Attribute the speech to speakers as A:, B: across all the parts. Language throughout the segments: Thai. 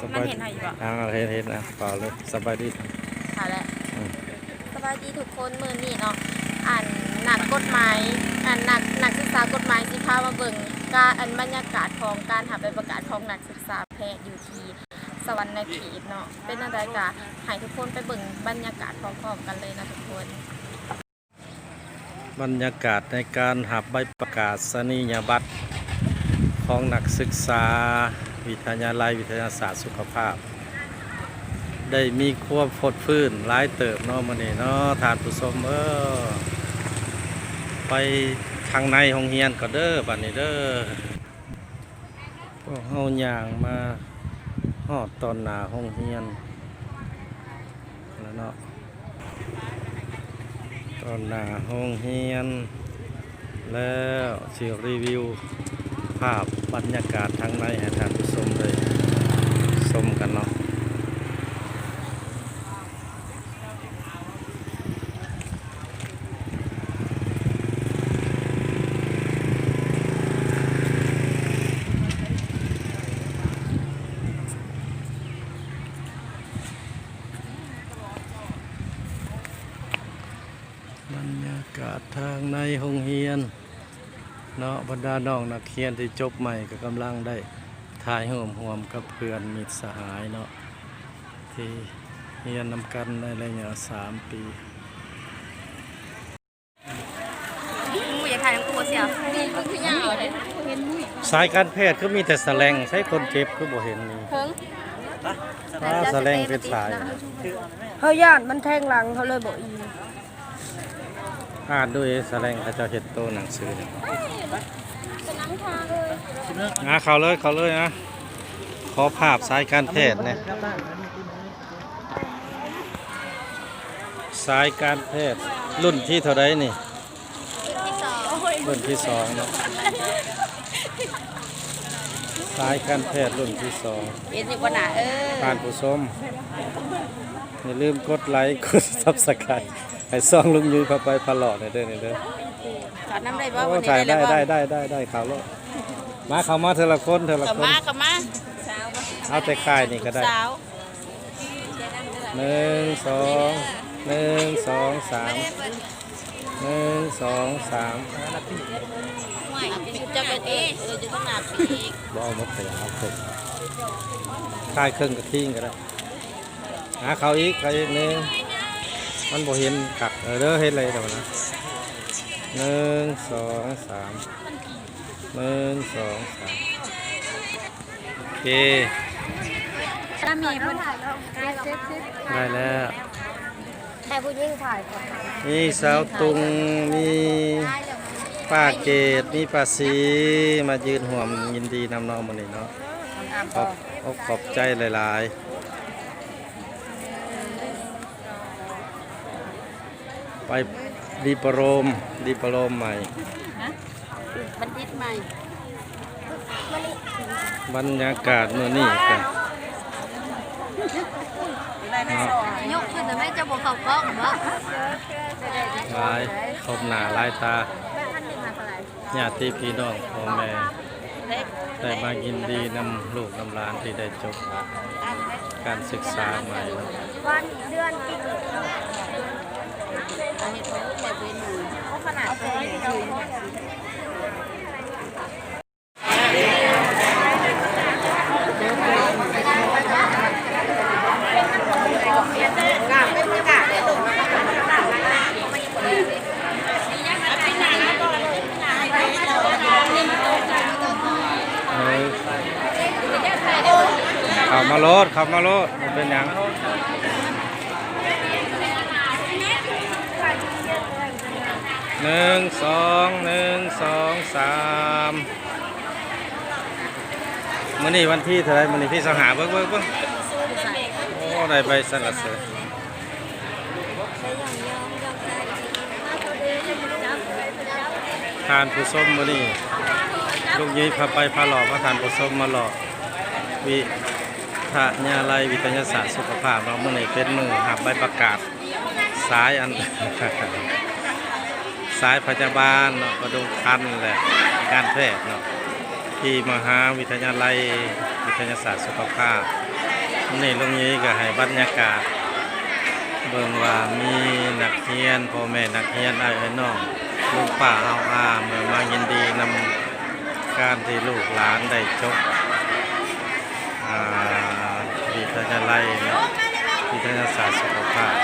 A: ส
B: มัน
A: บาย
B: เห็นให้อยู่บ่
A: อ่าเห็นเห็นนะเปล่าเลยสบายดี
B: ค่ะแล้ว
A: อืม
B: สบายดีทุกคนมือนี่เนาะอ่านหนักกฎหมายอ่านหนักหนักศึกษากฎหมายสิพามาเบิ่งการอันบรรยากาศของการหาใบประกาศของนักศึกษาแพทย์อยู่ที่สวรรค์ในขีดเนาะเป็นอะไรกะให้ทุกคนไปเบิ่งบรรยากาศพร้อมๆกันเลยนะทุกคน
A: บรรยากาศในการหับใบประกาศนียบัตรของนักศึกษา วิทยาลัยวิทยาศาสตร์สุขภาพ ได้มีควบฟดฟื้นหลายเติบเนาะมันนี่เนาะทานผู้ชมเออไปทางในห้องเฮียนก็เด้อบัดนี้เด้อพวกเฮาย่างมาฮอดตอนหน้าห้องเฮียนแล้วเนาะตอนหน้าห้องเฮียน แล้วสิรีวิวาพบรรยากาศทางในให้ท่านผู้ชมเลยชมกันเนาะบรรยากาศทางในห้องเฮียน เนาะบรรดาน้องนักเรียนที่จบใหม่ก็กำลังได้ถ่ายห่วมห่วมกับเพื่อนมิตรสหายเนาะที่เรียนนำกันในระยะสามปี
B: มูอยากถ่ายน้ำตัวเสียวนี่คือยาวเลย
A: สายการแพทย์ก็มีแต่แสลงใช้คนเจ็บก็บ่เห็นนี่
B: เพิ่ง
A: ถ้าแสลงเป็นสาย
C: เขาย่านมันแทงหลังเขาเลยบอกอี
A: อานด้วยแสลงเขาเจะเห็ดโตหนังสือเนี่ยอะเขาเลยเขาเลยนะขอภาพสายการแพทย์เนี่ยสายการแพทย์รุ่นที่เท่าไรนี่รุ่นที่สองเนาะสายการแพทย์รุ่นที่สอง
B: เป็นอยู่บนหนาเออ
A: ผ่านผู้ชมอย่าลืมกดไลค์กดซับสไครต์ ให้ซ่องลุงยุ้ยพาไปพาหลอดในอยเด้อในอยเด้อ
B: สอนน้ำได้บ่
A: โอ้
B: วันนี้
A: ถ่ายได้
B: บ่
A: ได้ได้ได้ได้ข่าวแล้วมาเข้ามาเทอละคนเทอละ
B: กลับ
A: คน
B: มากลับมา
A: เอาแต่ค่ายนี่ก็ได้
B: สาว
A: หนึ่งสองหนึ่งสองสามหนึ่งสองสาม
B: ไม่จะเป็นเออเออจะต้องหนาปีก
A: บ่เอามาเตะเอาเตะค่ายเครื่องกระทิ้งก็ได้หาเขาอีกเขาอีกหนึ่ง มันบ่เห็นกักเออเด้อเห็นอะไรเดี๋ยวนะหนึ่งสองสามหนึ่งสองสามโอเค
B: ถ้ามีเพิ่น
A: ได้แล้ว
C: แต่ผู้หญิงถ่ายก่อน
A: มีสาวตุงมีป้าเกตมีป้าสีมายืนห่วมยินดีนำน้องมันนี่เนาะขอบขอบใจหลาย ๆ ไปดีประโลมดีประโลมใหม่
B: บันทิตใหม่
A: บรรยากาศเมื่อนี้กัน
B: ยกขึ้นแต่ไม่จะบอกเขากล้องบ่
A: ลายครบหน้าลายตาญาติพี่น้องพ่อแม่
B: เล็ก
A: แต่มายินดีนำลูกนำหลานที่ได้จบการศึกษาใหม่เนาะ
C: วันเดือนปี
B: เอาเห็ดไปแบบเป็นหนูเขาขนาดเขาอยู่
A: เอ้ยเข้ามาโลดข้ามาโลดมันเป็นหยัง หนึ่งสองหนึ่งสองสามมื่อนี้วันที่เท่าไรมื่อนี้ที่สหาเบิ้งเบิ้งเบิ้งโอ้ได้ใบสรรเสริญทานผู้ส้มมื่อนี้ลูกยี้พาไปพาหล่อพาทานผู้สมมาหล่อวิทยาลัยวิทยาศาสตร์สุขภาพเราเมื่อไหร่เป็นมือหับใบประกาศสายอัน สายพยาบาลเนาะประดุงคันแหละการแพทย์เนาะที่มหาวิทยาลัยวิทยาศาสตร์สุขภาพนี่ลงนี้ก็ให้บรรยากาศ เบิ่งว่ามีนักเรียนพ่อแม่นักเรียนอ้ายเอ้น้องลุงป้าเฮาอาเมื่อมายินดีนำการที่ลูกหลานได้จบอ่าวิทยาลัยวิทยาศาสตร์สุขภาพ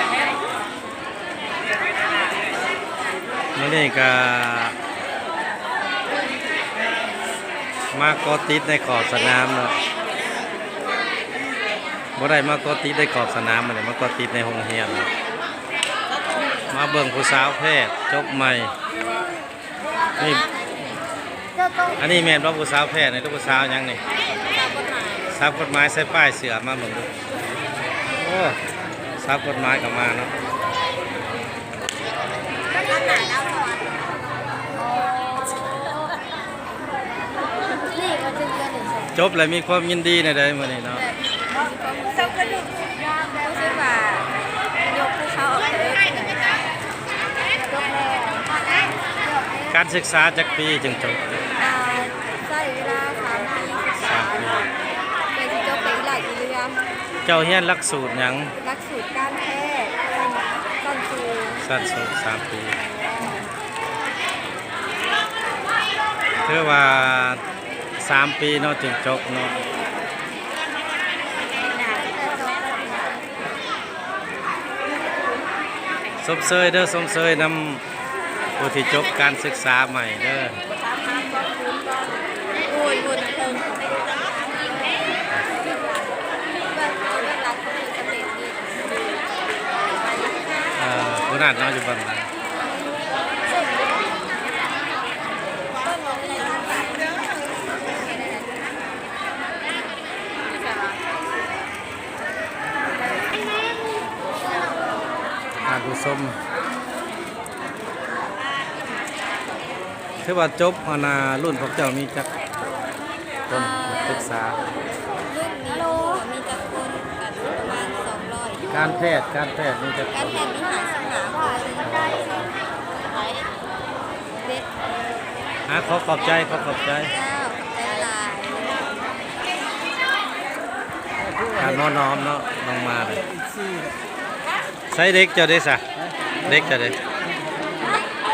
A: มื้อนี้ก็มากอติดในขอบสนามเนาะบ่ได้มากอติดได้ขอบสนามมาเลยมากอติดในห้องเรียนมาเบิ่งผู้สาวแพทย์จบใหม่นี่
C: อั
A: นนี้แม่นบ่ผู้สาวแพทย์นี่ลูกผู้สาวยังนี่
B: ตามกฎหมาย
A: สาวกฎหมายใส่ป้ายเสือมาเบิ่งดูโอ้สาวกฎหมายก็มาเนาะ
B: อันไหนแล้วก่อน
C: รีบมาถึงเดือนหนึ่งสอง
A: จบแล้วมีความยินดีในใดมื้อนี้เนาะ
B: เจ้ากระดูกรู้สึกว่ายกภูเขาออกไปเลย
C: ยกแล้ว
A: การศึกษาจักปีจึงจบ
B: อ่าใช้เวลาสามปีศึกษา
A: สามปี
B: เป็นที่จบไปหลายเรื่อง
A: เจ้าเรียนหลักสูตรหยัง
B: หลักสูตรการแพทย์ต้นครู
A: สั้นสุดสามปีถือว่า สามปีเนาะจึงจบเนาะสมเสยเด้อสมเสยนำผู้ที่จบการศึกษาใหม่เด้อ
B: โอ้ยบนเทิงแบบแบบรักก็มีสำเร็จดี
A: เอ่อผู้นั้นเนาะอยู่บ้าน นั้นท่านผู้ชมถือว่าจบมานารุ่นพวกเจ้ามีจักคนศึกษา
B: รุ่นนี้มีจักคนกันประมาณ200
A: การแพทย์การแพทย์มีจักค
B: การ
A: น
B: แทนวิหารสหาคนไปเด็ด
A: อะขอขอบใจขอขอบใจ
B: เจ้าใจลาย
A: การน้อน้อมเนาะลงมาเลยใส่เด็กเจ้าเด้สะเด็กเจ้าเด้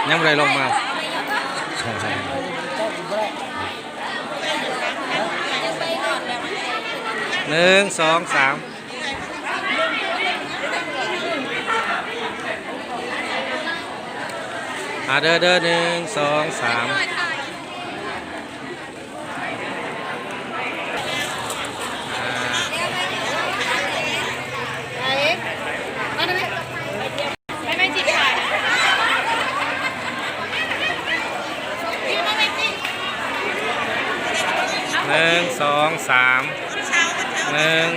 A: ยังไม่ได้ลงมาหนึ่งสองสามอ่าเด้อเด้อหนึ่งสองสามอ่าหนึ่ง สามหนึ่ง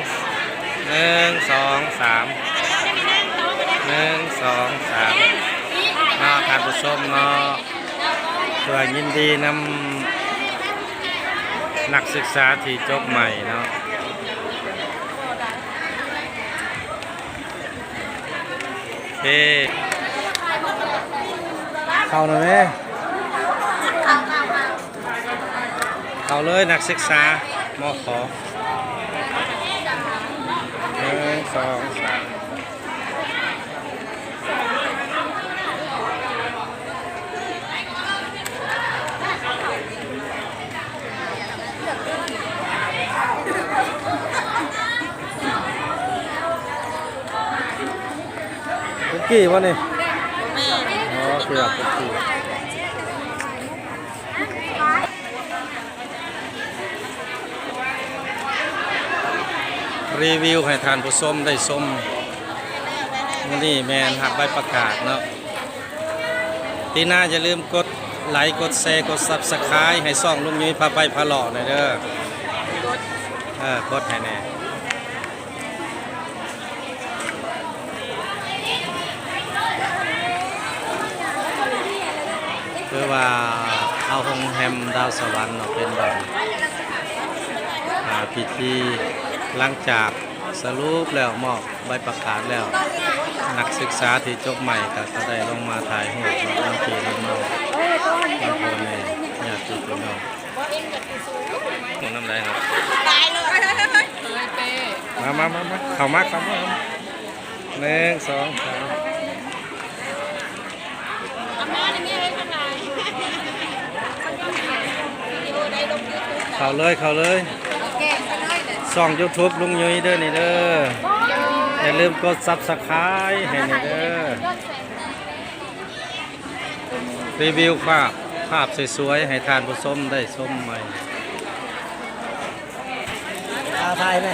A: หนึ่งสองสามหนึ่งสองสามเนาะท่านผู้ชมเนาะตัวยินดีนำนักศึกษาที่จบใหม่เนาะโอเคเข้าหน่อยไหมเข้าเลยนักศึกษา มขอหนึ่งสองสามคุกกี้วะนี่อ๋อเกือบคุก รีวิวให้ทานผู้ชมได้ชมมื้อนี่แมนหักใบประกาศเนาะตีหน้าอย่าลืมกดไลค์กดแชร์กดซับสไครต์ให้ซ่องลุงยุ้ยพาไปพาหล่อหน่อยเด้อเออกดให้แน่เพื่อว่าเอาโรงแฮมดาวสวรรค์เนาะเป็นแบบอาพิธี หลังจากสรุปแล้วมอบใบประกาศแล้ว นักศึกษาที่จบใหม่ก็ได้ลงมาถ่ายรูปบางทีน้องน้องบางคนเนี่ยญาติพี่น้องหมดน้ำลายครับ
B: ตายเลย
A: มามามามาเข้ามาเข้ามาหนึ่งสองสามเข้าเลยเข้าเลย ช่อง YouTube ลุงยุ้ยเด้อนี่เด้ออย่าลืมกดซับสไคร b ์ให้นี่เด้อรีวิวภาพภาพสวยๆให้ทานผู้ชมได้ชมใหม่
D: อาไทยไหม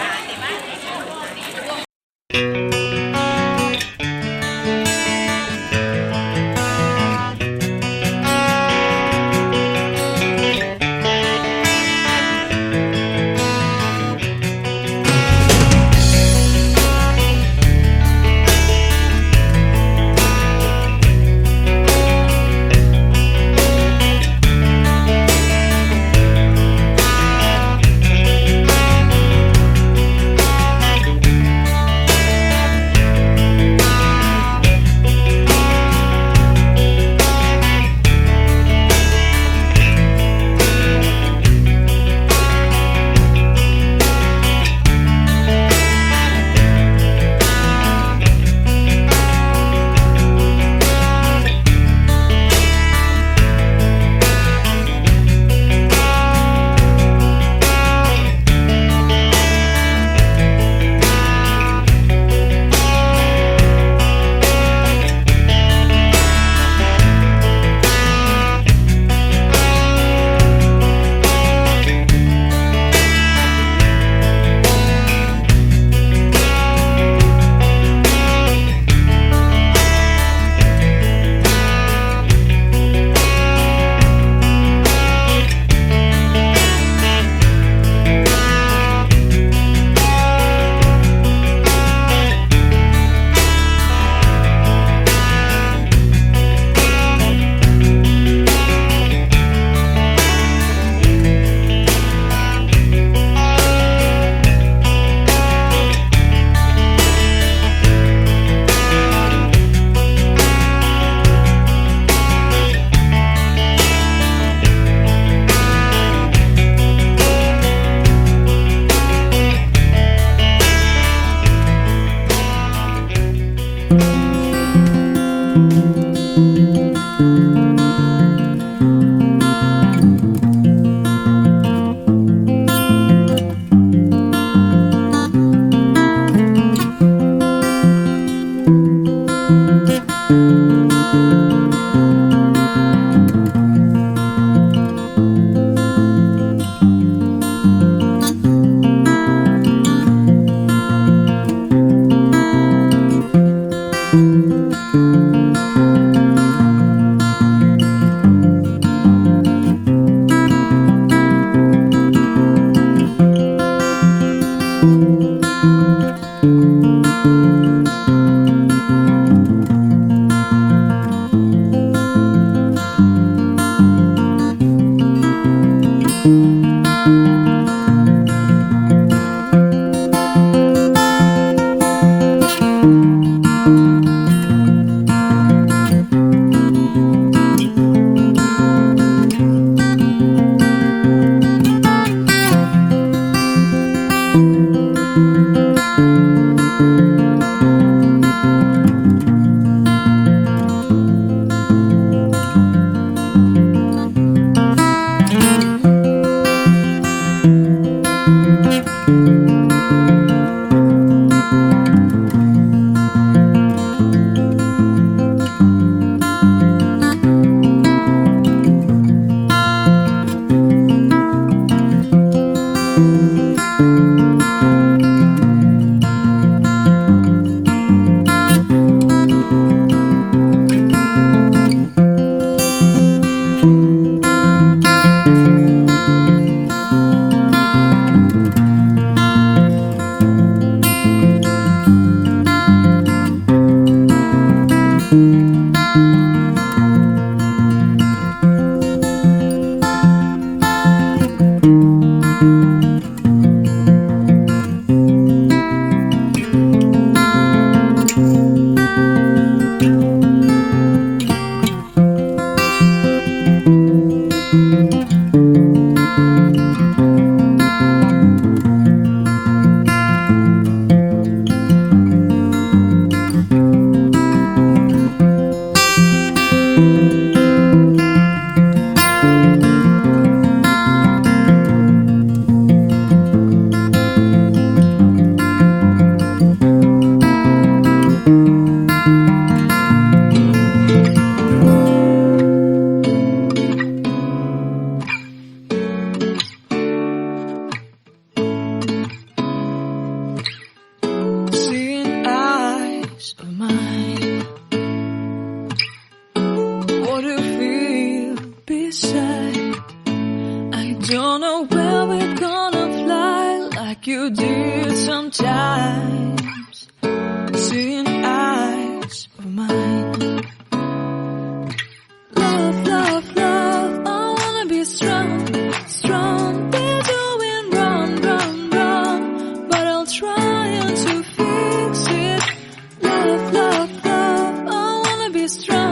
E: strong.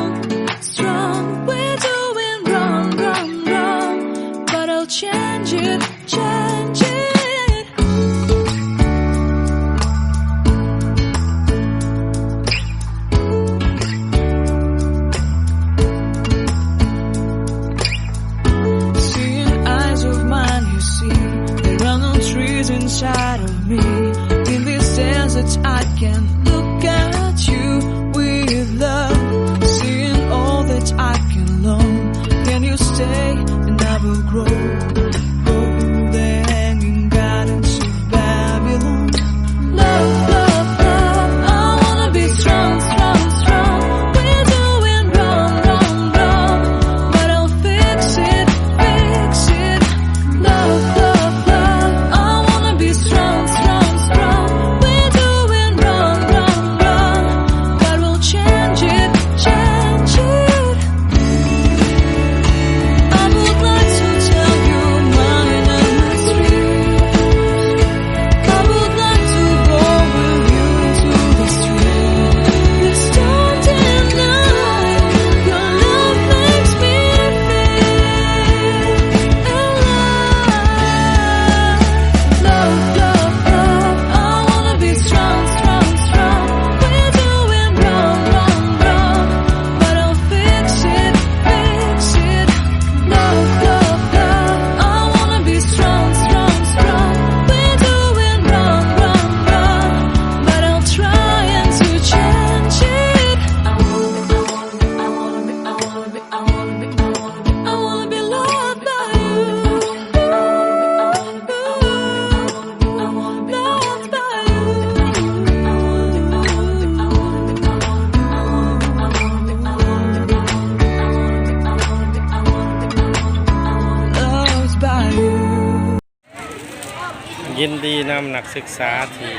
A: นดีนำนักศึกษาที่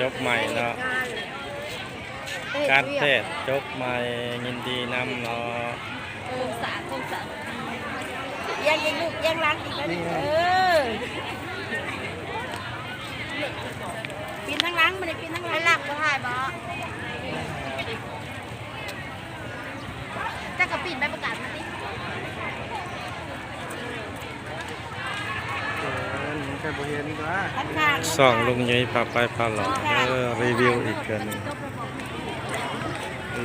A: จบใหม่เนาะการแพทย์จบใหม่ยินดีนำเนาะ
B: โครงสารโครงสารยังยังลูกยังรักอีกแล้วนี่เออปีนทั้งหล้างมันปีนทั้งหล้างหลักก็ถ่ายบ่จะกระปีนใบประกาศมาดิ
A: ส่องลุงยุ้ยพาไปพาหลอกเออรีวิวอีกเกินง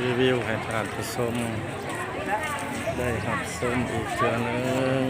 A: รีวิวให้ท่านผู้ชมได้รับชมอีกเกินหนึง